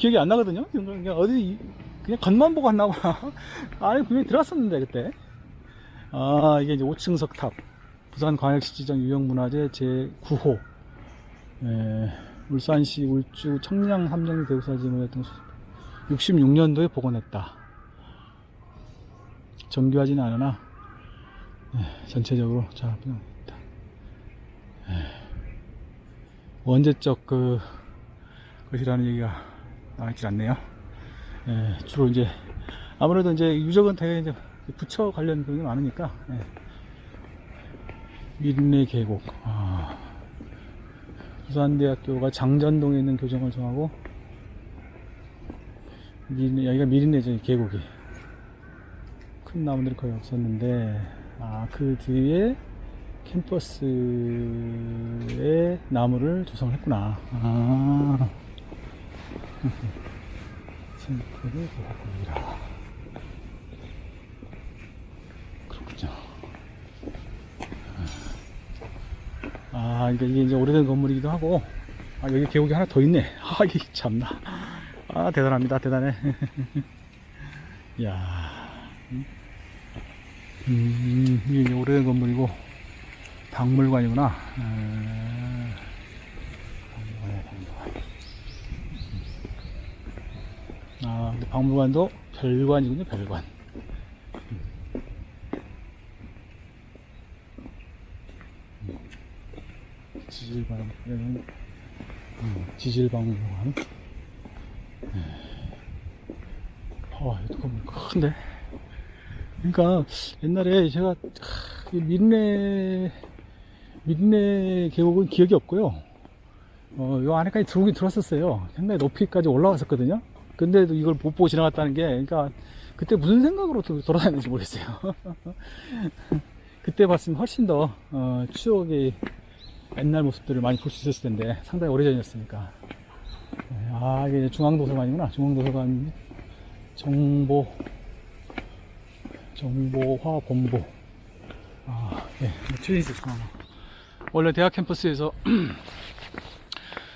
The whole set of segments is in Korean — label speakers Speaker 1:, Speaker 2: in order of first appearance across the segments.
Speaker 1: 기억이 안 나거든요. 그냥 어디 그냥 겉만 보고 왔나 봐. 안에 분명히 들어왔었는데 그때. 아 이게 이제 5층 석탑 부산광역시 지정 유형문화재 제9호 예, 울산시 울주 청량 함정리 대우사 지문했던 66년도에 복원했다. 정교하지는 않으나 예, 전체적으로 잘 복원했다. 예, 원제적 그 것이라는 얘기가 나와있질 않네요. 예, 주로 이제 아무래도 이제 유적은 되게 이제 부처 관련 그런 게 많으니까 예. 미린내 계곡 아, 부산대학교가 장전동에 있는 교정을 정하고 미린 여기가 미린내죠 이 계곡이 큰 나무들이 거의 없었는데 아 그 뒤에 캠퍼스에 나무를 조성을 했구나 아 센터를 보고이라. 그렇군요. 아 그러니까 이게 이제 오래된 건물이기도 하고 아 여기 계곡이 하나 더 있네. 아 이게 참나. 아 대단합니다 대단해. 야 음, 이게 이제 오래된 건물이고 박물관이구나. 아, 박물관이야, 박물관. 아 근데 박물관도 별관이군요 별관 지질방 음, 지질박물관 네. 아 이거 건물 큰데 그러니까 옛날에 제가 민내 민내 계곡은 기억이 없고요. 어, 요 안에까지 들어오긴 들어왔었어요. 상당히 높이까지 올라왔었거든요. 근데도 이걸 못 보고 지나갔다는 게, 그러니까 그때 무슨 생각으로 도- 돌아다녔는지 모르겠어요. 그때 봤으면 훨씬 더 어, 추억의 옛날 모습들을 많이 볼 수 있었을 텐데 상당히 오래전이었으니까. 네, 아 이게 중앙도서관이구나. 중앙도서관 정보 정보화 본부. 아, 예, 트레이스 아. 원래 대학 캠퍼스에서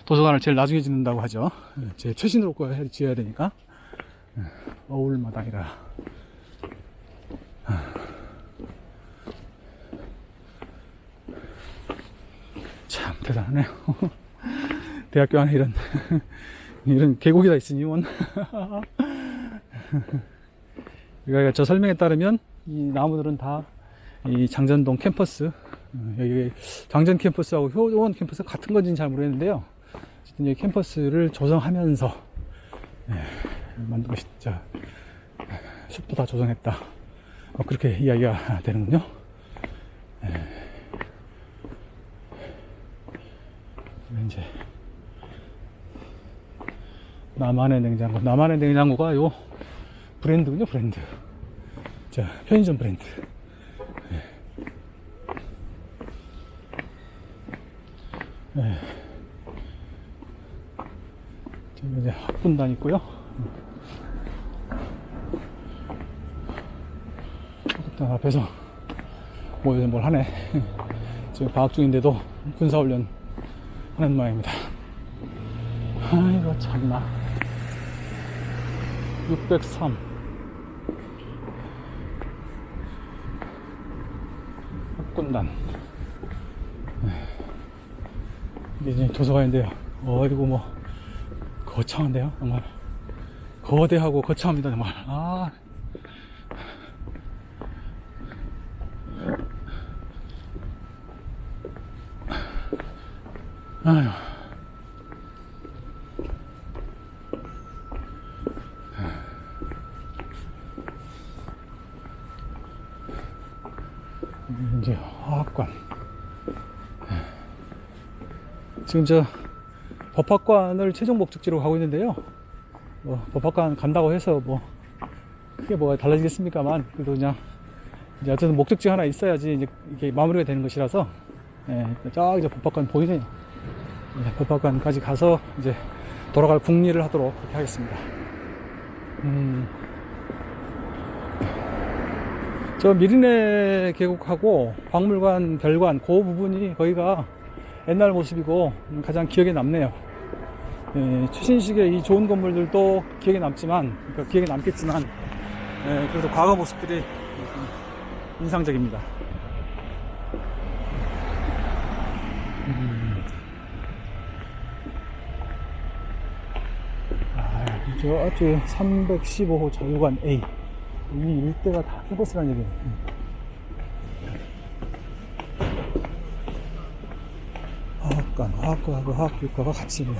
Speaker 1: 도서관을 제일 나중에 짓는다고 하죠. 예, 제 최신으로 거 해- 지어야 되니까. 예, 어울마당이라. 아. 참 대단하네요. 대학교 안에 이런 이런 계곡이 다 있으니 원. 그러니까 저 설명에 따르면 이 나무들은 다 이 장전동 캠퍼스 어, 여기 장전 캠퍼스하고 효원 캠퍼스 같은 건지는 잘 모르겠는데요. 어쨌든 이 캠퍼스를 조성하면서 예, 것이 진짜 숲도 다 조성했다. 어, 그렇게 이야기가 되는군요. 예. 이제 나만의 냉장고, 나만의 냉장고가 요 브랜드군요, 브랜드. 자, 편의점 브랜드. 네. 네. 지금 이제 학군단 있고요. 학군단 앞에서 모여서 뭘 하네. 지금 방학 중인데도 군사훈련 하는 모양입니다. 아이고, 참나. 603. 학군단. 이게 이제 도서관인데요. 어이구, 뭐, 거창한데요, 정말. 거대하고 거창합니다, 정말. 아. 아휴. 이제 화학관. 지금 저 법학관을 최종 목적지로 가고 있는데요. 뭐 법학관 간다고 해서 뭐 크게 뭐가 달라지겠습니까만 그래도 그냥 이제 어쨌든 목적지 하나 있어야지 이제 이게 마무리가 되는 것이라서 예, 저 이제 법학관 보이네요. 예, 법학관까지 가서 이제 돌아갈 국리를 하도록 그렇게 하겠습니다. 음. 저 미리네 계곡하고 박물관, 별관 그 부분이 거기가 옛날 모습이고 가장 기억에 남네요. 예, 최신식의 이 좋은 건물들도 기억에 남지만, 그러니까 기억에 남겠지만, 예, 그래도 과거 모습들이 좀 인상적입니다. 음. 아, 저쪽 315호 자유관 A. 이 일대가 다 캠퍼스라는 얘기예요. 음. 화학관, 화학과하고 화학교육과가 같이 있네.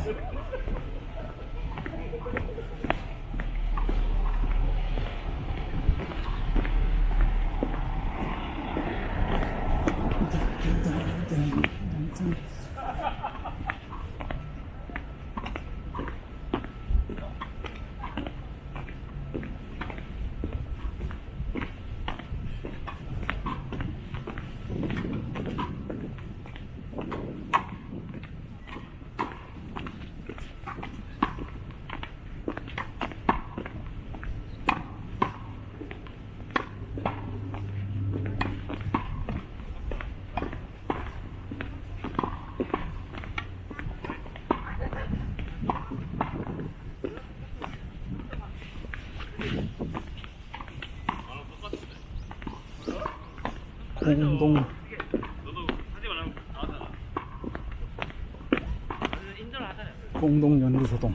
Speaker 1: 공동. 공동 연구소동.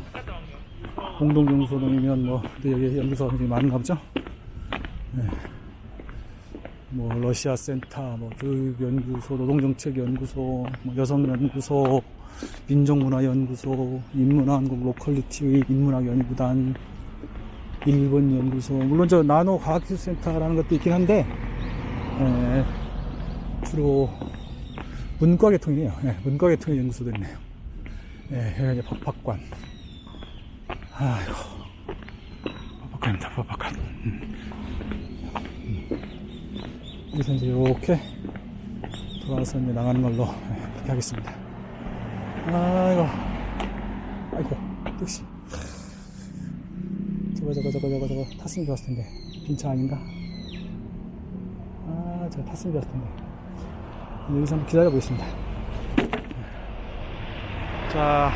Speaker 1: 공동 연구소동이면 뭐 근데 여기 연구소가 굉장히 많은가 보죠? 네. 뭐 러시아 센터 뭐 교육 연구소 노동 정책 연구소 뭐 여성 연구소 민족문화 연구소 인문화한국 로컬리티 인문학 연구단 일본 연구소. 물론 저 나노 과학기술센터라는 것도 있긴 한데 에, 주로 문과 계통이네요. 예, 문과 계통의 연구소도 있네요. 예, 여기가 이제 법학관. 아이고. 법학관입니다, 법학관. 음. 음. 여기서 이제 이렇게 돌아와서 이제 나가는 걸로 예, 그렇게 하겠습니다. 아이고. 아이고, 택시. 저거, 저거, 저거, 저거, 저거 탔으면 좋았을 텐데. 빈차 아닌가? 좋았을 텐데. 여기서 한번 기다려 보겠습니다. 자,